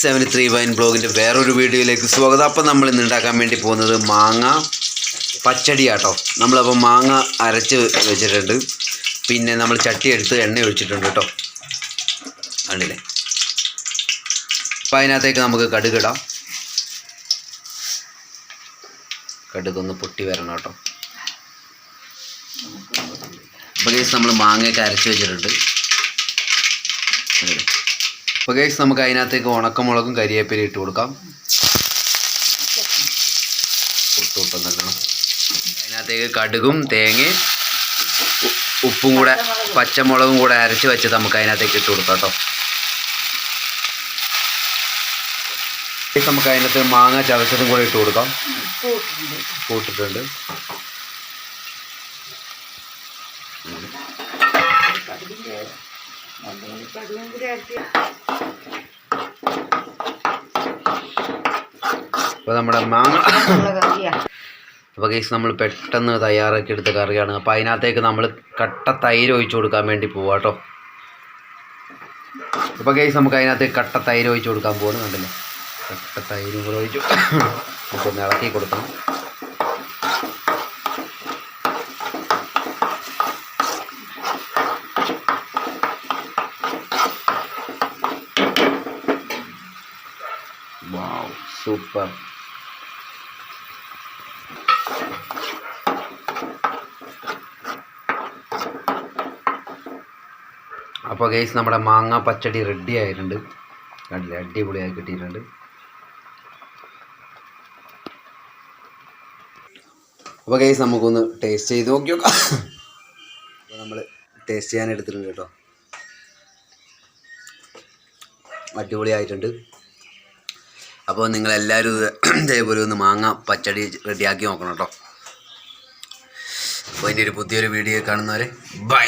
Seven three wine ബ്ലോഗിന്റെ വേറൊരു വീഡിയോയിലേക്ക് സ്വാഗതം. അപ്പം നമ്മൾ ഇന്ന് ഉണ്ടാക്കാൻ വേണ്ടി പോകുന്നത് മാങ്ങ പച്ചടി ആട്ടോ നമ്മളപ്പോൾ മാങ്ങ അരച്ച് വെച്ചിട്ടുണ്ട്. പിന്നെ നമ്മൾ ചട്ടി എടുത്ത് എണ്ണ ഒഴിച്ചിട്ടുണ്ട് കേട്ടോ. കണ്ടില്ലേ? അപ്പം അതിനകത്തേക്ക് നമുക്ക് കടുകിടാം കടുകൊന്ന് പൊട്ടി വരണം കേട്ടോ. അപ്പോൾ നമ്മൾ മാങ്ങയൊക്കെ അരച്ച് വെച്ചിട്ടുണ്ട്. അപ്പോൾ ഗൈസ് നമുക്ക് അതിനകത്തേക്ക് ഉണക്കമുളകും കരിയേപ്പിലും ഇട്ട് കൊടുക്കാം. അതിനകത്തേക്ക് കടുകും തേങ്ങയും ഉപ്പും കൂടെ പച്ചമുളകും കൂടെ അരച്ച് വെച്ച് നമുക്ക് അതിനകത്തേക്ക് ഇട്ട് കൊടുക്കാം കേട്ടോ. നമുക്ക് അതിനകത്ത് മാങ്ങ ചതച്ചതും കൂടെ ഇട്ട് കൊടുക്കാം. കൂട്ടിട്ടുണ്ട്. അപ്പോൾ നമ്മുടെ മാങ്ങ. അപ്പോൾ കേസ് നമ്മൾ പെട്ടെന്ന് തയ്യാറാക്കി എടുത്ത കറിയാണ്. അപ്പോൾ അതിനകത്തേക്ക് നമ്മൾ കട്ട തൈര് ഒഴിച്ചു കൊടുക്കാൻ വേണ്ടി പോവാം കേട്ടോ അപ്പോൾ കേസ് നമുക്ക് അതിനകത്തേക്ക് കട്ട തൈര് ഒഴിച്ചു കൊടുക്കാൻ പോകണം കണ്ടില്ലേ? കട്ട തൈരും കൂടെ ഒഴിച്ചു. നമുക്കൊന്ന് ഇളക്കി കൊടുക്കണം. വാവ് സൂപ്പർ അപ്പോൾ ഗൈസ് നമ്മുടെ മാങ്ങ പച്ചടി റെഡി ആയിട്ടുണ്ട്. കണ്ടില്ലേ അടിപൊളിയായി കിട്ടിയിട്ടുണ്ട്. അപ്പോൾ ഗൈസ് നമുക്കൊന്ന് ടേസ്റ്റ് ചെയ്ത് നോക്കി നോക്കാം. അപ്പോൾ നമ്മൾ ടേസ്റ്റ് ചെയ്യാൻ എടുത്തിട്ടുണ്ട് കേട്ടോ. അടിപൊളിയായിട്ടുണ്ട്. അപ്പോൾ നിങ്ങളെല്ലാവരും ഇത് ഇതേപോലെ ഒന്ന് മാങ്ങ പച്ചടി റെഡിയാക്കി നോക്കണം കേട്ടോ. അപ്പോൾ അതിന്റെ ഒരു പുതിയൊരു വീഡിയോ കാണുന്നവരെ ബൈ